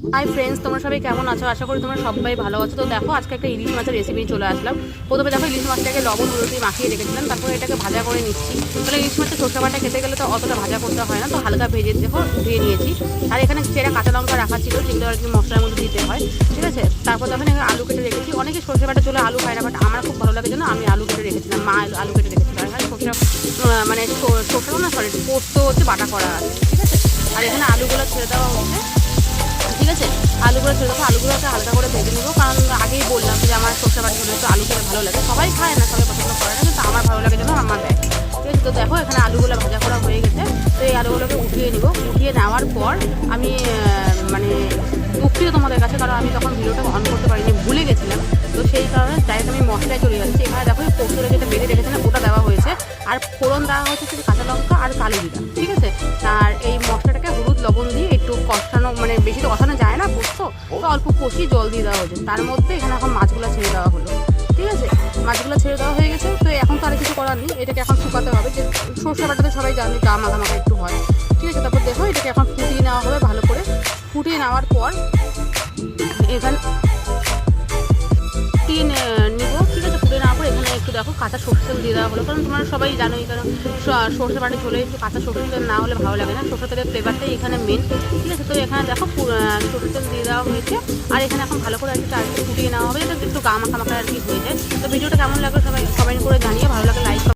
Hi friends তোমরা সবাই কেমন আছো? আশা করি তোমরা সবাই ভালো আছো। তো দেখো, আজকে একটা ইলিশ মাছের রেসিপি চলে আসলাম। প্রথমে দেখো, ইলিশ মাছটাকে লবণ, হলুদ দিয়ে মাখিয়ে রেখেছিলাম। তারপরে এটাকে ভাজা করে নিচ্ছি। তাহলে ইলিশ মাছের সরষে বাটা খেতে গেলে তো অতটা ভাজা করতে হয় না। তো হালকা ভেজে, দেখো, ধুয়ে নিয়েছি। আর এখানে চেরা কাঁচা লঙ্কা রাখা ছিল যেগুলো আর কি মশলার মধ্যে দিতে হয়। ঠিক আছে? তারপর এখানে আলু কেটে রেখেছি। অনেকে সরষে বাটা চলে আলু খায় না বাট আমার খুব ভালো লাগে জন্য আমি আলু কেটে রেখেছিলাম। মা আলু- কেটে রেখেছিল। আর এখানে সরষে মানে সরষে না সরি পোস্ত হচ্ছে বাটা করা আছে। ঠিক আছে? আর এখানে আলুগুলো ছেড়ে দেওয়া হচ্ছে। ঠিক আছে? আলুগুলো ছেড়ে দেবো আলুগুলোকে হালকা করে ভেজে নেব। কারণ আগেই বললাম যে আমার সরষে বাটি হলে একটু আলু খেতে ভালো লাগে। সবাই খায় না, সবাই পছন্দ করে না, কিন্তু আমার ভালো লাগে জন্য আমার দেয়। ঠিক আছে, তো দেখো এখানে আলুগুলো ভাজা করা হয়ে গেছে। তো এই আলুগুলোকে উঠিয়ে নিব। উঠিয়ে নেওয়ার পর আমি মানে দুঃখিত তোমাদের কাছে, কারণ আমি তখন ভিডিওটা অন করতে পারিনি, ভুলে গেছিলাম। তো সেই কারণে ডাইরেক্ট আমি মশলায় চলে যাচ্ছি। এখানে দেখো পোস্তরে যেটা বেঁধে রেখেছিলাম ওটা দেওয়া হয়েছে। আর ফোড়ন দেওয়া হয়েছে কাঁচা লঙ্কা আর কালো জিরা। ঠিক কষানো মানে বেশি তো কষানো যায় না পোস্ত, তো অল্প কষিয়ে জল দিয়ে দেওয়া হয়েছে। তার মধ্যে এখানে এখন মাছগুলো ছেড়ে দেওয়া হলো, ঠিক আছে? মাছগুলো ছেড়ে দেওয়া হয়ে গেছে, তো এখন তো আর কিছু করার নেই, এটাকে এখন শুকাতে হবে, যে সর্ষে বাটাতে সবাই জানে গা মাথা মাথা একটু হয়, ঠিক আছে? তারপর দেখো, এটাকে এখন ফুটিয়ে নেওয়া হবে ভালো করে। ফুটিয়ে নেওয়ার পর এখানে কাঁচা সর্ষেও দিয়ে দেওয়া হলো। কারণ তোমরা সবাই জানোই, কারণ সর্ষে বাটি চলে এসেছে, কাঁচা সর্ষে তেল না হলে ভালো লাগে না। সর্ষে তেলের ফ্লেভারটাই এখানে মেন ঠিক আছে? তো এখানে দেখো সর্ষে তেল দিয়ে দেওয়া হয়েছে। আর এখানে এখন ভালো করে আর কি চারটে ফুটিয়ে নেওয়া হবে এটা একটু গা মাখা মাখা আর কি হয়ে যায়। তো ভিডিওটা কেমন লাগল সবাই কমেন্ট করে জানিয়ে ভালো লাগে লাইক